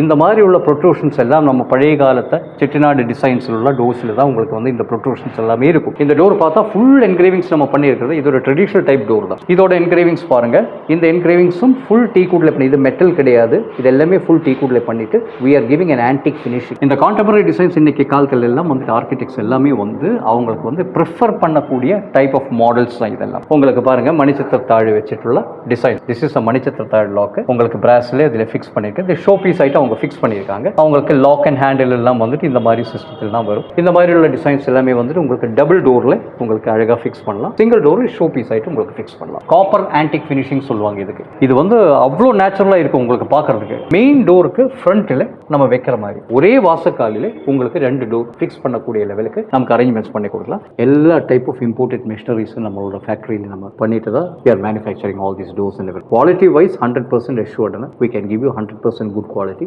இந்த மாதிரி உள்ள ப்ரொட்ரூஷன்ஸ் எல்லாம் நம்ம பழைய காலத்தை செட்டிநாடு டிசைன்ஸில் உள்ள டோர்ஸில் தான் உங்களுக்கு வந்து இந்த ப்ரொட்ரூஷன்ஸ் எல்லாமே இருக்கும். இந்த டோர் பார்த்தா ஃபுல் என்கிரேவிங்ஸ் நம்ம பண்ணியிருக்கிறது. இதோட ட்ரெடிஷ்னல் டைப் டோர் தான். இதோட என்கிரேவிங்ஸ் பாருங்க. இந்த என்கிரேவிங்ஸும் ஃபுல் டீ கூட்ல பண்ணி இது மெட்டல் கிடையாது. இது எல்லாமே ஃபுல் டீ கூட்ல பண்ணிட்டு we are giving an antique finishing இந்த கான்டெம்பரரி டிசைன்ஸ் இன்னைக்கு காலத்தில் எல்லாம் வந்து ஆர்கிடெக்ட்ஸ் எல்லாமே வந்து அவங்களுக்கு வந்து ப்ரிஃபர் பண்ணக்கூடிய டைப் ஆஃப் மாடல்ஸ் தான் இதெல்லாம். உங்களுக்கு பாருங்கள் Manichitra Thazh வச்சுட்டுள்ள design this is a Manichitra Thazh lock உங்களுக்கு பிராஸ்லேயே இதில் ஃபிக்ஸ் பண்ணிட்டு இந்த ஷோ பீஸ் ஐட்டம் அவங்க ஃபிக்ஸ் பண்ணியிருக்காங்க. அவங்களுக்கு லாக் அண்ட் ஹேண்டில் எல்லாம் வந்துட்டு இந்த மாதிரி சிஸ்டத்தில் தான் வரும். இந்த மாதிரி உள்ள டிசைன்ஸ் எல்லாமே வந்துட்டு உங்களுக்கு டபுள் டோரில் உங்களுக்கு அழகாக ஃபிக்ஸ் பண்ணலாம். சிங்கிள் டோர் ஷோ பீஸ் ஆகிட்டு உங்களுக்கு ஃபிக்ஸ் பண்ணலாம். காப்பர் ஆன்டிக் ஃபினிஷிங் சொல்லுவாங்க இதுக்கு. இது வந்து அவ்வளோ நேச்சுரலாக இருக்கும் உங்களுக்கு பார்க்கறதுக்கு. மெயின் டோருக்கு ஃப்ரண்ட்டில் நம்ம வைக்கிற மாதிரி. ஒரே வாசக்காலில் உங்களுக்கு ரெண்டு டோர் ஃபிக்ஸ் பண்ணக்கூடிய லெவலுக்கு நமக்கு அரேஞ்ச்மெண்ட்ஸ் பண்ணி கொடுக்கலாம். எல்லா டைப் ஆஃப் இம்போர்ட்டட் மிஷினரிஸும் நம்மளோட ஃபேக்டரியில் நம்ம பண்ணிட்டு தான் we are manufacturing all these doors and everything. Quality wise, 100% assured. We can give you 100% good quality.